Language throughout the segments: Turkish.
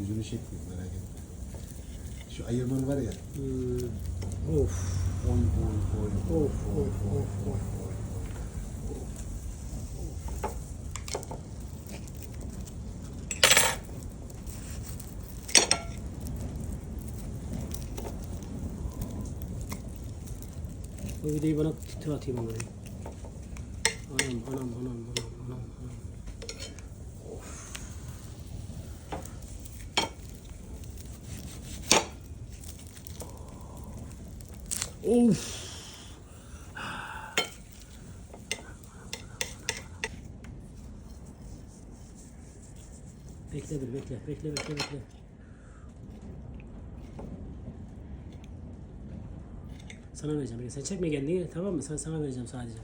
Yüzünü çekmiyor merak etme. Şu ayırmanı var ya. Hmm. Of. Oy oy oy. Of of of of. Bu videoyu bana titre atayım onu. Anam anam anam anam anam anam. Of. Bekle bir bekle bekle bekle bekle. Sana vereceğim. Sen çekme kendini tamam mı? Sen sana vereceğim sadece.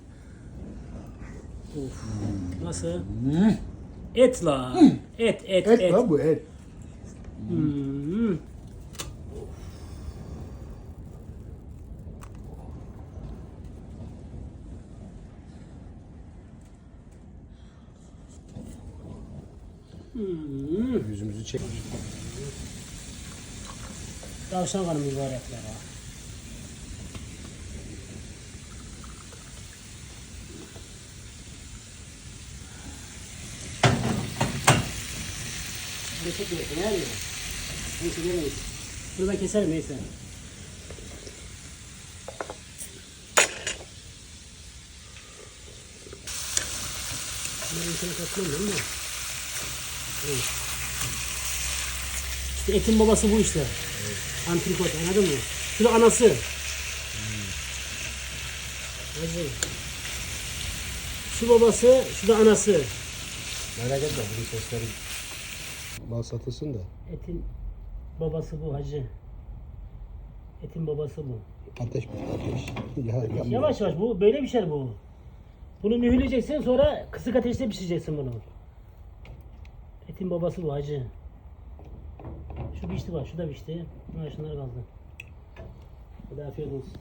Of. Nasıl? Et la. Et et et. Et lan bu et. Hmm. Hmm. Yüzümüzü çek. Tavşan kanı mübarekler ha. Ne çekmiyorsun ne yapıyorsun? Neyse demeyiz. Bunu ben keserim neyse. Bunları içine katmam değil mi? Evet. İşte etin babası bu işte. Antrikot anladın mı? Şu da anası. Hadi. Şu babası, şu da anası. Merak etme bunu sesleri. Mal satılsın da. Etin babası bu hacı. Etin babası bu. Ateş bir ateş. Ya, yanmıyor. Yavaş yavaş bu böyle bir şey bu. Bunu mühürleyeceksin sonra kısık ateşte pişireceksin bunu. Etin babası bu hacı. Şu pişti bak, şu da pişti. Ha, şunlar kaldı. Hadi afiyet olsun.